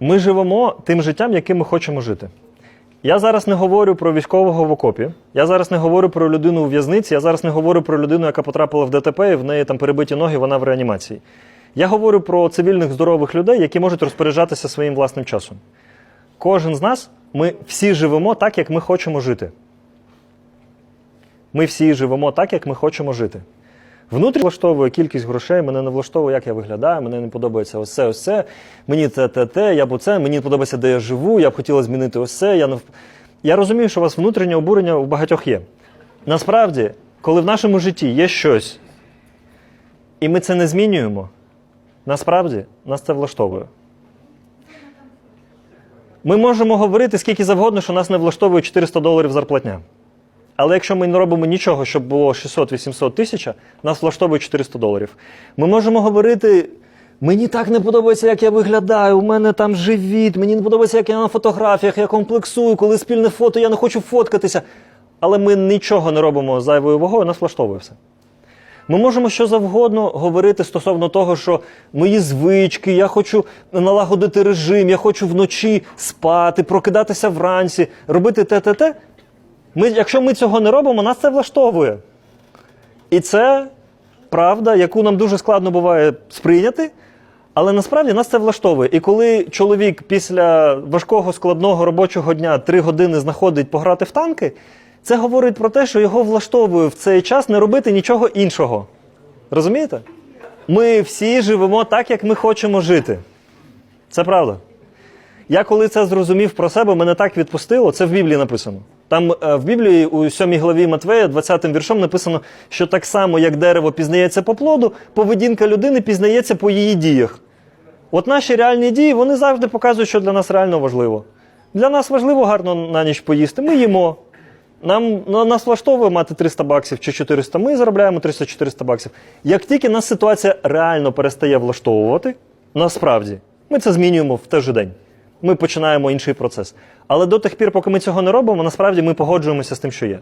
Ми живемо тим життям, яким ми хочемо жити. Я зараз не говорю про військового в окопі, я зараз не говорю про людину у в'язниці, я зараз не говорю про людину, яка потрапила в ДТП і в неї там перебиті ноги, вона в реанімації. Я говорю про цивільних здорових людей, які можуть розпоряджатися своїм власним часом. Кожен з нас, ми всі живемо так, як ми хочемо жити. Ми всі живемо так, як ми хочемо жити. Внутрі влаштовує кількість грошей, мене не влаштовує, як я виглядаю, мене не подобається ось це, ось це, мені це, те, те, я б оце, мені подобається, де я живу, я б хотіла змінити ось це. Я, не... я розумію, що у вас внутрішнє обурення у багатьох є. Насправді, коли в нашому житті є щось, і ми це не змінюємо, насправді нас це влаштовує. Ми можемо говорити скільки завгодно, що нас не влаштовує 400 доларів зарплатня. Але якщо ми не робимо нічого, щоб було 600-800 тисяч, нас влаштовує 400 доларів. Ми можемо говорити: мені так не подобається, як я виглядаю, у мене там живіт, мені не подобається, як я на фотографіях, я комплексую, коли спільне фото, я не хочу фоткатися. Але ми нічого не робимо зайвою вагою, нас влаштовує все. Ми можемо що завгодно говорити стосовно того, що мої звички, я хочу налагодити режим, я хочу вночі спати, прокидатися вранці, робити те, те, те. Ми, якщо ми цього не робимо, нас це влаштовує. І це правда, яку нам дуже складно буває сприйняти, але насправді нас це влаштовує. І коли чоловік після важкого складного робочого дня три години знаходить пограти в танки, це говорить про те, що його влаштовує в цей час не робити нічого іншого. Розумієте? Ми всі живемо так, як ми хочемо жити. Це правда. Я коли це зрозумів про себе, мене так відпустило. Це в Біблії написано. Там е, в Біблії у 7 главі Матвея, 20 віршом написано, що так само, як дерево пізнається по плоду, поведінка людини пізнається по її діях. От наші реальні дії вони завжди показують, що для нас реально важливо. Для нас важливо гарно на ніч поїсти. Ми їмо. Нам ну, нас влаштовує мати 300 баксів чи 400, ми заробляємо 300-400 баксів. Як тільки нас ситуація реально перестає влаштовувати, насправді, ми це змінюємо в той же день. Ми починаємо інший процес. Але до тих пір, поки ми цього не робимо, насправді ми погоджуємося з тим, що є.